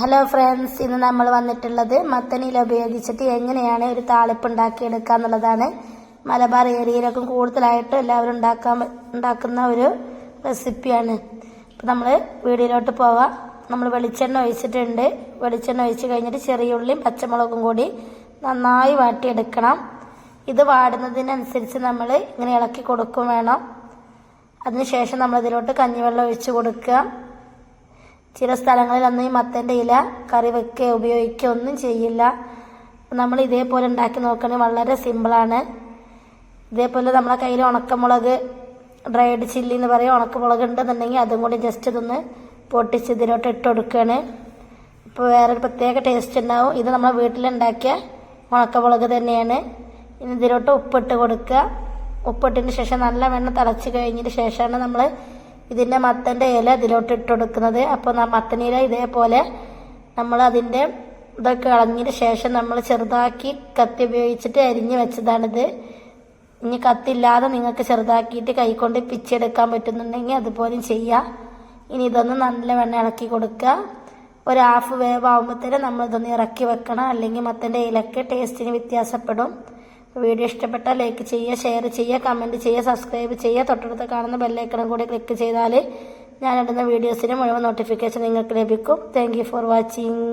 Hello friends ഇന്ന് നമ്മൾ വന്നിട്ടുള്ളത് മത്തനില ഉപയോഗിച്ചിട്ട് എങ്ങനെയാണ് ഒരു താളിപ്പ് ഉണ്ടാക്കിയെടുക്കുക എന്നുള്ളതാണ്. മലബാർ ഏരിയയിലൊക്കെ കൂടുതലായിട്ട് എല്ലാവരും ഉണ്ടാക്കാൻ ഉണ്ടാക്കുന്ന ഒരു റെസിപ്പിയാണ്. അപ്പം നമ്മൾ വീടിലോട്ട് പോവാം. നമ്മൾ വെളിച്ചെണ്ണ ഒഴിച്ചിട്ടുണ്ട്. വെളിച്ചെണ്ണ ഒഴിച്ച് കഴിഞ്ഞിട്ട് ചെറിയ ഉള്ളിയും പച്ചമുളകും കൂടി നന്നായി വാട്ടിയെടുക്കണം. ഇത് വാടുന്നതിനനുസരിച്ച് നമ്മൾ ഇങ്ങനെ ഇളക്കി കൊടുക്കും വേണം. അതിനുശേഷം നമ്മളിതിലോട്ട് കഞ്ഞിവെള്ളം ഒഴിച്ച് കൊടുക്കുക. ചില സ്ഥലങ്ങളിൽ അന്ന് ഈ മത്തന്റെ ഇല കറി വെക്കുക ഉപയോഗിക്കുക ഒന്നും ചെയ്യില്ല. നമ്മൾ ഇതേപോലെ ഉണ്ടാക്കി നോക്കുകയാണെങ്കിൽ വളരെ സിമ്പിളാണ് ഇതേപോലെ നമ്മളെ കയ്യിൽ ഉണക്കമുളക് ഡ്രൈഡ് ചില്ലി എന്ന് പറയും. ഉണക്കമുളക് ഉണ്ടെന്നുണ്ടെങ്കിൽ അതും കൂടി ജസ്റ്റ് ഇതൊന്ന് പൊട്ടിച്ച് ഇതിലോട്ട് ഇട്ട് കൊടുക്കുകയാണ്. ഇപ്പോൾ വേറൊരു പ്രത്യേക ടേസ്റ്റ് ഉണ്ടാവും. ഇത് നമ്മളെ വീട്ടിലുണ്ടാക്കിയ ഉണക്കമുളക് തന്നെയാണ്. ഇനി ഇതിലോട്ട് ഉപ്പിട്ട് കൊടുക്കുക. ഉപ്പിട്ടതിന് ശേഷം നല്ല വെണ്ണം തിളച്ച് കഴിഞ്ഞതിന് ശേഷമാണ് നമ്മൾ ഇതിന്റെ മത്തന്റെ ഇല ഇതിലോട്ട് ഇട്ട് കൊടുക്കുന്നത് അപ്പോൾ മത്തനില ഇതേപോലെ നമ്മൾ അതിന്റെ ഇതൊക്കെ കളഞ്ഞതിന് ശേഷം നമ്മൾ ചെറുതാക്കി കത്തി ഉപയോഗിച്ചിട്ട് അരിഞ്ഞ് വെച്ചതാണിത്. ഇനി കത്തില്ലാതെ നിങ്ങൾക്ക് ചെറുതാക്കിയിട്ട് കൈകൊണ്ട് പിച്ചെടുക്കാൻ പറ്റുന്നുണ്ടെങ്കിൽ അതുപോലെ ചെയ്യാം. ഇനി ഇതൊന്ന് നല്ല വെണ്ണ ഇളക്കി കൊടുക്കുക. ഒരു ഹാഫ് വേവ് ആകുമ്പോഴത്തേനും നമ്മൾ ഇതൊന്ന് ഇറക്കി വെക്കണം. അല്ലെങ്കിൽ മത്തന്റെ ഇലക്ക് ടേസ്റ്റിന് വ്യത്യാസപ്പെടും. വീഡിയോ ഇഷ്ടപ്പെട്ടാൽ ലൈക്ക് ചെയ്യുക ഷെയർ ചെയ്യുക കമന്റ് ചെയ്യുക സബ്സ്ക്രൈബ് ചെയ്യുക. തൊട്ടടുത്ത് കാണുന്ന ബെല്ലൈക്കണം കൂടി ക്ലിക്ക് ചെയ്താൽ ഞാൻ ഇടുന്ന വീഡിയോസിന് മുഴുവൻ നോട്ടിഫിക്കേഷൻ നിങ്ങൾക്ക് ലഭിക്കും. Thank for watching